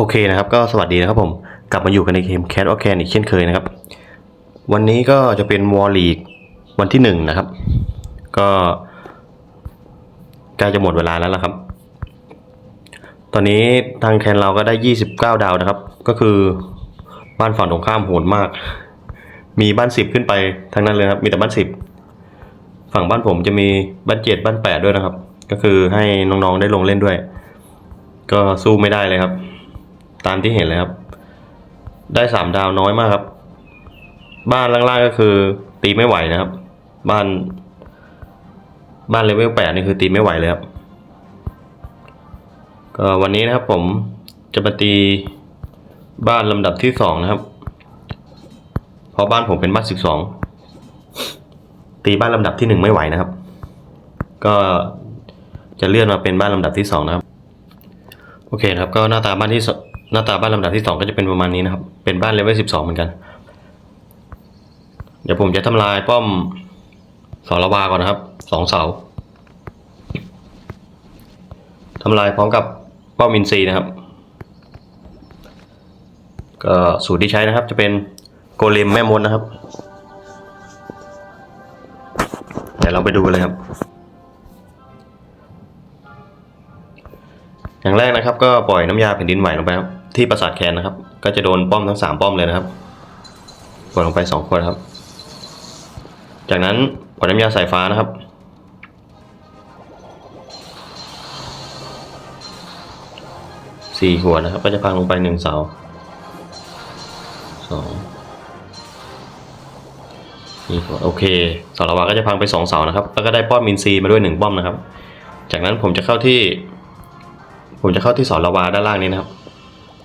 โอเคนะครับก็สวัสดีนะครับผมกลับมาอยู่กันในเกม Cat or Can อีกเช่นเคยนะครับ วันนี้ก็จะเป็นวอลลีกวันที่หนึ่งนะครับ ก็ใกล้จะหมดเวลาแล้วละครับ ตอนนี้ทางแคนเราก็ได้29ดาวนะครับ ก็คือบ้านฝั่งตรงข้ามโหดมาก มีบ้าน10ขึ้นไปทั้งนั้นเลยครับ มีแต่บ้าน10ฝั่งบ้านผมจะมีบ้าน7บ้าน8ด้วยนะครับ ก็คือให้น้องๆได้ลงเล่นด้วย ก็สู้ไม่ได้เลยครับ ตามที่เห็นเลยครับ ได้สามดาวน้อยมากครับ บ้านล่างๆก็คือ ตีไม่ไหวนะครับ บ้าน บ้านเลเวลแปดนี่คือตีไม่ไหวเลยครับก็วันนี้นะครับผมจะมาตีบ้านลำดับที่สองนะครับเพราะบ้านผมเป็นบ้านสิบสองตีบ้านลำดับที่หนึ่งไม่ไหวนะครับ ก็จะเลื่อนมาเป็นบ้านลำดับที่สองนะครับ โอเคครับ ก็หน้าตาบ้านที่ หน้าตาบ้านลำดับที่สองก็จะเป็นประมาณนี้นะครับ เป็นบ้านเลเวลสิบสองเหมือนกัน เดี๋ยวผมจะทำลายป้อมสาละวาก่อนนะครับสองเสาทำลายพร้อมกับป้อมอินซีนะครับ ก็สูตรที่ใช้นะครับ จะเป็นโกเลมแม่มดนะครับ เดี๋ยวเราไปดูกันเลยครับ อย่างแรกนะครับ ก็ปล่อยน้ำยาแผ่นดินไหวลงไปครับ ที่ปราสาทแคนนะครับ ก็จะโดนป้อมทั้งสามป้อมเลยนะครับปล่อยลงไปสองขวดครับ จากนั้นปล่อยน้ำยาสายฟ้านะครับ สี่ขวนะครับ ก็จะพังลงไปหนึ่งเสาสองนี่ขวโอเคเสาละวาก็จะพังไปสองเสานะครับ แล้วก็ได้ป้อมมินซีมาด้วยหนึ่งป้อมนะครับ จากนั้นผมจะเข้าที่ ผมจะเข้าที่เสาละวาด้านล่างนี้นะครับ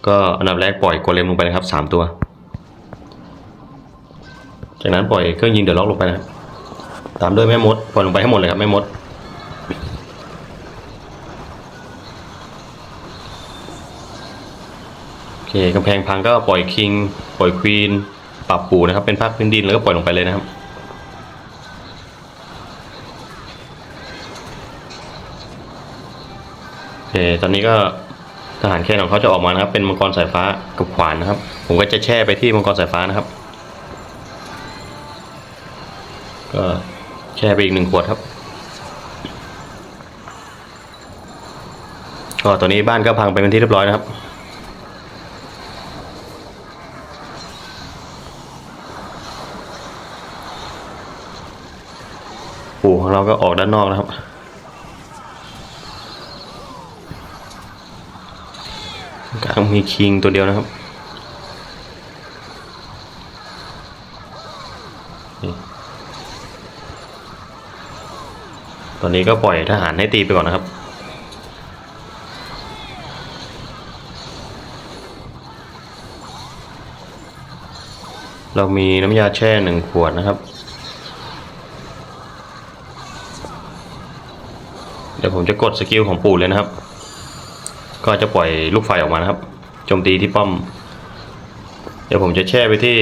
ก็อันดับแรกปล่อยโกเลมลงไปนะครับสามตัว จากนั้นปล่อยเครื่องยิงเดือดล็อกลงไปนะครับตามด้วยแม่มดปล่อยลงไปให้หมดเลยครับแม่มดโอเคกำแพงพังก็ปล่อยคิง ปล่อยควีนปรับปูนะครับ เป็นภาคพื้นดินแล้วก็ปล่อยลงไปเลยนะครับโอเคตอนนี้ก็ ทหารแคนของเขาจะออกมานะครับ เป็นมังกรสายฟ้ากับขวานนะครับ ผมก็จะแช่ไปที่มังกรสายฟ้านะครับ ก็แช่ไปอีกหนึ่งขวดครับ ก็ตอนนี้บ้านก็พังไปเป็นที่เรียบร้อยนะครับปู่ของเราก็ออกด้านนอกนะครับ กลางมีคิงตัวเดียวนะครับตอนนี้ก็ปล่อยทหารให้ตีไปก่อนนะครับ เรามีน้ำยาแช่หนึ่งขวดนะครับ เดี๋ยวผมจะกดสกิลของปู่เลยนะครับ ก็จะปล่อยลูกไฟออกมานะครับโจมตีที่ป้อม เดี๋ยวผมจะแช่ไปที่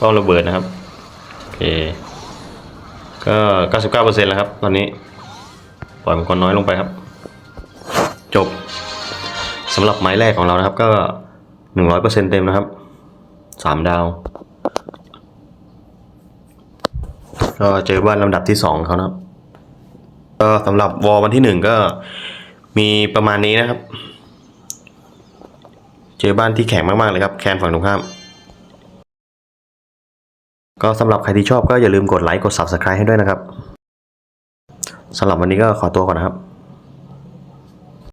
ป้อมระเบิดนะครับโอเคก็99%แล้วครับ ตอนนี้ปล่อยมังกรน้อยลงไปครับ จบสำหรับไม้แรกของเรานะครับ ก็ 100%เต็มนะครับ 3 ดาว ก็เจอบ้านลำดับที่ 2เขานะครับก็สำหรับวอลวันที่หนึ่งก็ มีประมาณนี้นะครับ เจอบ้านที่แข็งมากๆเลยครับแคนฝั่งตรงข้าม ก็สำหรับใครที่ชอบก็อย่าลืมกดไลค์กด Subscribe ให้ด้วยนะครับสำหรับวันนี้ก็ขอตัวก่อนนะครับ